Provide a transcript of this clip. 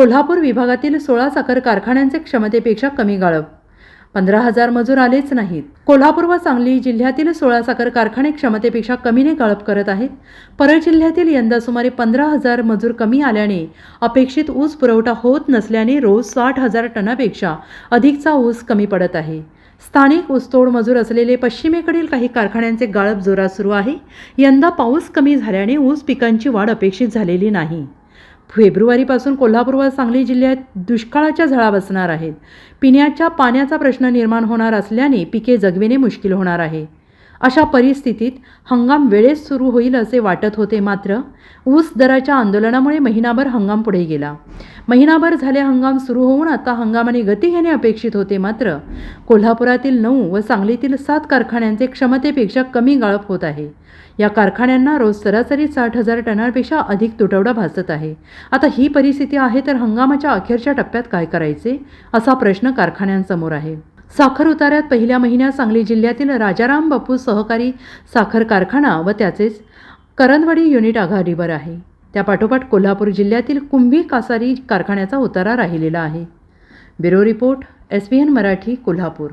कोल्हापूर विभागातील सोळा साखर कारखान्यांचे क्षमतेपेक्षा कमी गाळप. पंधरा हजार मजूर आलेच नाहीत. कोल्हापूर व सांगली जिल्ह्यातील सोळा साखर कारखाने क्षमतेपेक्षा कमीने गाळप करत आहेत. परळ जिल्ह्यातील यंदा सुमारे पंधरा हजार मजूर कमी आल्याने अपेक्षित ऊस पुरवठा होत नसल्याने रोज साठ हजार टनापेक्षा अधिकचा ऊस कमी पडत आहे. स्थानिक ऊसतोड मजूर असलेले पश्चिमेकडील काही कारखान्यांचे गाळप जोरात सुरू आहे. यंदा पाऊस कमी झाल्याने ऊस पिकांची वाढ अपेक्षित झालेली नाही. फेब्रुवारीपासून कोल्हापूर व सांगली जिल्ह्यात दुष्काळाच्या झळा बसणार आहेत. पिण्याच्या पाण्याचा प्रश्न निर्माण होणार असल्याने पिके जगविणे मुश्किल होणार आहे. अशा परिस्थितीत हंगाम वेळेत सुरू होईल असे वाटत होते मात्र ऊस दराच्या आंदोलनामुळे महिनाभर हंगाम पुढे गेला. महिनाभर झाले हंगाम सुरू होऊन आता हंगामाने गती घेणे अपेक्षित होते मात्र कोल्हापुरातील नऊ व सांगलीतील सात कारखान्यांचे क्षमतेपेक्षा कमी गाळप होत आहे. या कारखान्यांना रोज सरासरी साठ हजार टनांपेक्षा अधिक तुटवडा भासत आहे. आता ही परिस्थिती आहे तर हंगामाच्या अखेरच्या टप्प्यात काय करायचे? असा प्रश्न कारखान्यांसमोर आहे. साखर उताऱ्यात पहिल्या महिन्यात सांगली जिल्ह्यातील राजाराम बापू सहकारी साखर कारखाना व त्याचेच करंदवाडी युनिट आघाडीवर आहे. त्यापाठोपाठ कोल्हापूर जिल्ह्यातील कुंभी कासारी कारखान्याचा उतारा राहिलेला आहे. Bureau report S B N Marathi Kolhapur.